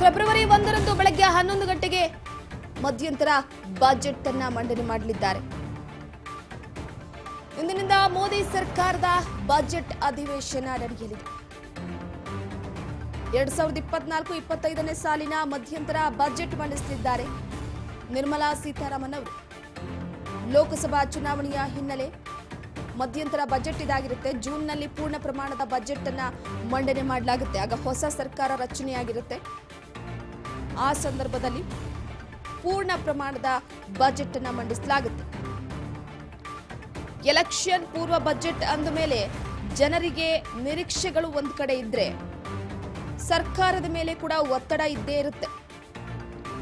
February ಒಂದರಂದು ಬೆಳಗ್ಗೆ ಹನ್ನೊಂದು ಗಂಟೆಗೆ ಮಧ್ಯಂತರ ಬಜೆಟ್ ಅನ್ನ ಮಂಡನೆ ಮಾಡಲಿದ್ದಾರೆ. ಇಂದಿನಿಂದ ಮೋದಿ ಸರ್ಕಾರದ ಬಜೆಟ್ ಅಧಿವೇಶನ ನಡೆಯಲಿದೆ. ಎರಡ್ ಸಾವಿರದ ಇಪ್ಪತ್ನಾಲ್ಕು ಇಪ್ಪತ್ತೈದನೇ ಸಾಲಿನ ಮಧ್ಯಂತರ ಬಜೆಟ್ ಮಂಡಿಸಲಿದ್ದಾರೆ ನಿರ್ಮಲಾ ಸೀತಾರಾಮನ್ ಅವರು. ಲೋಕಸಭಾ ಚುನಾವಣೆಯ ಹಿನ್ನೆಲೆ ಮಧ್ಯಂತರ ಬಜೆಟ್ ಇದಾಗಿರುತ್ತೆ. ಜೂನ್ನಲ್ಲಿ ಪೂರ್ಣ ಪ್ರಮಾಣದ ಬಜೆಟ್ ಅನ್ನ ಮಂಡನೆ ಮಾಡಲಾಗುತ್ತೆ. ಆಗ ಹೊಸ ಸರ್ಕಾರ ರಚನೆಯಾಗಿರುತ್ತೆ. ಆ ಸಂದರ್ಭದಲ್ಲಿ ಪೂರ್ಣ ಪ್ರಮಾಣದ ಬಜೆಟ್ ಅನ್ನು ಮಂಡಿಸಲಾಗುತ್ತೆ. ಎಲೆಕ್ಷನ್ ಪೂರ್ವ ಬಜೆಟ್ ಅಂದ ಮೇಲೆ ಜನರಿಗೆ ನಿರೀಕ್ಷೆಗಳು ಒಂದು ಕಡೆ ಇದ್ರೆ ಸರ್ಕಾರದ ಮೇಲೆ ಕೂಡ ಒತ್ತಡ ಇದ್ದೇ ಇರುತ್ತೆ.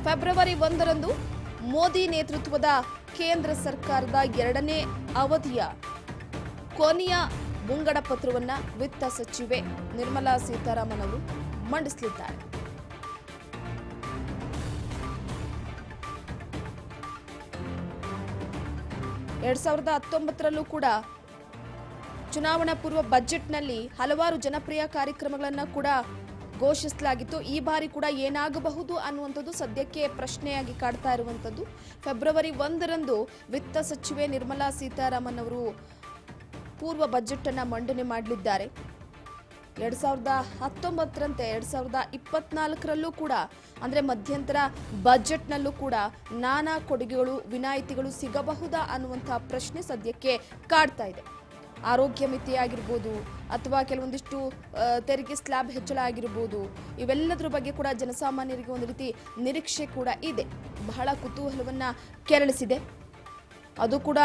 ಫೆಬ್ರವರಿ ಒಂದರಂದು ಮೋದಿ ನೇತೃತ್ವದ ಕೇಂದ್ರ ಸರ್ಕಾರದ ಎರಡನೇ ಅವಧಿಯ ಕೊನೆಯ ಮುಂಗಡ ಪತ್ರವನ್ನ ವಿತ್ತ ಸಚಿವೆ ನಿರ್ಮಲಾ ಸೀತಾರಾಮನ್ ಅವರು ಮಂಡಿಸಲಿದ್ದಾರೆ. ಎರಡ್ ಸಾವಿರದ ಹತ್ತೊಂಬತ್ತರಲ್ಲೂ ಕೂಡ ಚುನಾವಣಾ ಪೂರ್ವ ಬಜೆಟ್ನಲ್ಲಿ ಹಲವಾರು ಜನಪ್ರಿಯ ಕಾರ್ಯಕ್ರಮಗಳನ್ನು ಕೂಡ ಘೋಷಿಸಲಾಗಿತ್ತು. ಈ ಬಾರಿ ಕೂಡ ಏನಾಗಬಹುದು ಅನ್ನುವಂಥದ್ದು ಸದ್ಯಕ್ಕೆ ಪ್ರಶ್ನೆಯಾಗಿ ಕಾಡ್ತಾ ಇರುವಂಥದ್ದು. ಫೆಬ್ರವರಿ ಒಂದರಂದು ವಿತ್ತ ಸಚಿವೆ ನಿರ್ಮಲಾ ಸೀತಾರಾಮನ್ ಅವರು ಪೂರ್ವ ಬಜೆಟ್ ಅನ್ನ ಮಂಡನೆ ಮಾಡಲಿದ್ದಾರೆ. ಎರಡ್ ಸಾವಿರದ ಹತ್ತೊಂಬತ್ತರಂತೆ ಎರಡು ಸಾವಿರದ ಇಪ್ಪತ್ನಾಲ್ಕರಲ್ಲೂ ಕೂಡ, ಅಂದ್ರೆ ಮಧ್ಯಂತರ ಬಜೆಟ್ನಲ್ಲೂ ಕೂಡ ನಾನಾ ಕೊಡುಗೆಗಳು, ವಿನಾಯಿತಿಗಳು ಸಿಗಬಹುದಾ ಅನ್ನುವಂತಹ ಪ್ರಶ್ನೆ ಸದ್ಯಕ್ಕೆ ಕಾಡ್ತಾ ಇದೆ. ಆರೋಗ್ಯ ಮಿತಿ ಆಗಿರ್ಬೋದು, ಅಥವಾ ಕೆಲವೊಂದಿಷ್ಟು ತೆರಿಗೆ ಸ್ಲ್ಯಾಬ್ ಹೆಚ್ಚಳ ಆಗಿರ್ಬೋದು, ಇವೆಲ್ಲದರ ಬಗ್ಗೆ ಕೂಡ ಜನಸಾಮಾನ್ಯರಿಗೆ ಒಂದು ರೀತಿ ನಿರೀಕ್ಷೆ ಕೂಡ ಇದೆ. ಬಹಳ ಕುತೂಹಲವನ್ನ ಕೆರಳಿಸಿದೆ. ಅದು ಕೂಡ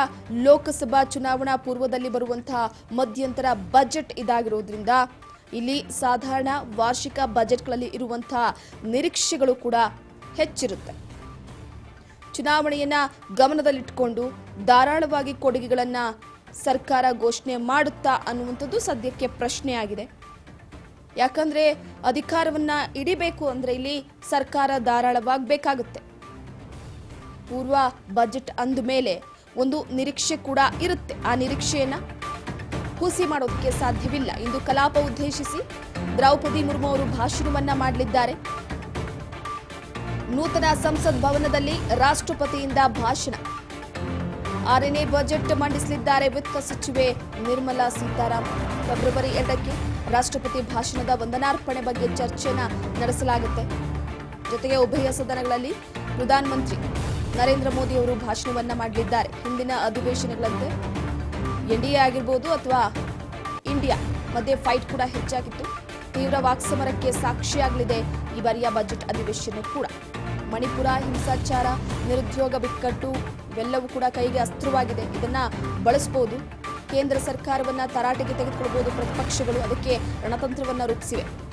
ಲೋಕಸಭಾ ಚುನಾವಣಾ ಪೂರ್ವದಲ್ಲಿ ಬರುವಂತಹ ಮಧ್ಯಂತರ ಬಜೆಟ್ ಇದಾಗಿರೋದ್ರಿಂದ ಇಲ್ಲಿ ಸಾಧಾರಣ ವಾರ್ಷಿಕ ಬಜೆಟ್ಗಳಲ್ಲಿ ಇರುವಂತಹ ನಿರೀಕ್ಷೆಗಳು ಕೂಡ ಹೆಚ್ಚಿರುತ್ತೆ. ಚುನಾವಣೆಯನ್ನ ಗಮನದಲ್ಲಿಟ್ಟುಕೊಂಡು ಧಾರಾಳವಾಗಿ ಕೊಡುಗೆಗಳನ್ನ ಸರ್ಕಾರ ಘೋಷಣೆ ಮಾಡುತ್ತಾ ಅನ್ನುವಂಥದ್ದು ಸದ್ಯಕ್ಕೆ ಪ್ರಶ್ನೆಯಾಗಿದೆ. ಯಾಕಂದ್ರೆ ಅಧಿಕಾರವನ್ನ ಇಡಿಬೇಕು ಅಂದ್ರೆ ಇಲ್ಲಿ ಸರ್ಕಾರ ಧಾರಾಳವಾಗಬೇಕಾಗುತ್ತೆ. ಪೂರ್ವ ಬಜೆಟ್ ಅಂದ ಮೇಲೆ ಒಂದು ನಿರೀಕ್ಷೆ ಕೂಡ ಇರುತ್ತೆ. ಆ ನಿರೀಕ್ಷೆಯನ್ನ ಹುಸಿ ಮಾಡೋದಕ್ಕೆ ಸಾಧ್ಯವಿಲ್ಲ ಇಂದು ಕಲಾಪ ಉದ್ದೇಶಿಸಿ ದ್ರೌಪದಿ ಮುರ್ಮು ಅವರು ಭಾಷಣವನ್ನ ಮಾಡಲಿದ್ದಾರೆ. ನೂತನ ಸಂಸತ್ ಭವನದಲ್ಲಿ ರಾಷ್ಟ್ರಪತಿಯಿಂದ ಭಾಷಣ. ಆರನೇ ಬಜೆಟ್ ಮಂಡಿಸಲಿದ್ದಾರೆ ವಿತ್ತ ಸಚಿವೆ ನಿರ್ಮಲಾ ಸೀತಾರಾಮನ್. ಫೆಬ್ರವರಿ ಎರಡಕ್ಕೆ ರಾಷ್ಟ್ರಪತಿ ಭಾಷಣದ ವಂದನಾರ್ಪಣೆ ಬಗ್ಗೆ ಚರ್ಚೆನ ನಡೆಸಲಾಗುತ್ತೆ. ಜೊತೆಗೆ ಉಭಯ ಸದನಗಳಲ್ಲಿ ಪ್ರಧಾನಮಂತ್ರಿ ನರೇಂದ್ರ ಮೋದಿ ಅವರು ಭಾಷಣವನ್ನ ಮಾಡಲಿದ್ದಾರೆ. ಹಿಂದಿನ ಅಧಿವೇಶನಗಳಂತೆ ಎನ್ಡಿಎ ಆಗಿರ್ಬೋದು ಅಥವಾ ಇಂಡಿಯಾ ಮಧ್ಯೆ ಫೈಟ್ ಕೂಡ ಹೆಚ್ಚಾಗಿತ್ತು. ತೀವ್ರ ವಾಕ್ಸಮರಕ್ಕೆ ಸಾಕ್ಷಿಯಾಗಲಿದೆ ಈ ಬಾರಿಯ ಬಜೆಟ್ ಅಧಿವೇಶನ ಕೂಡ. ಮಣಿಪುರ ಹಿಂಸಾಚಾರ, ನಿರುದ್ಯೋಗ ಬಿಕ್ಕಟ್ಟು ಇವೆಲ್ಲವೂ ಕೂಡ ಕೈಗೆ ಅಸ್ತ್ರವಾಗಿದೆ. ಇದನ್ನ ಬಳಸಬಹುದು ಕೇಂದ್ರ ಸರ್ಕಾರವನ್ನ ತರಾಟೆಗೆ ತೆಗೆದುಕೊಳ್ಬಹುದು ಪ್ರತಿಪಕ್ಷಗಳು. ಅದಕ್ಕೆ ರಣತಂತ್ರವನ್ನ ರೂಪಿಸಿವೆ.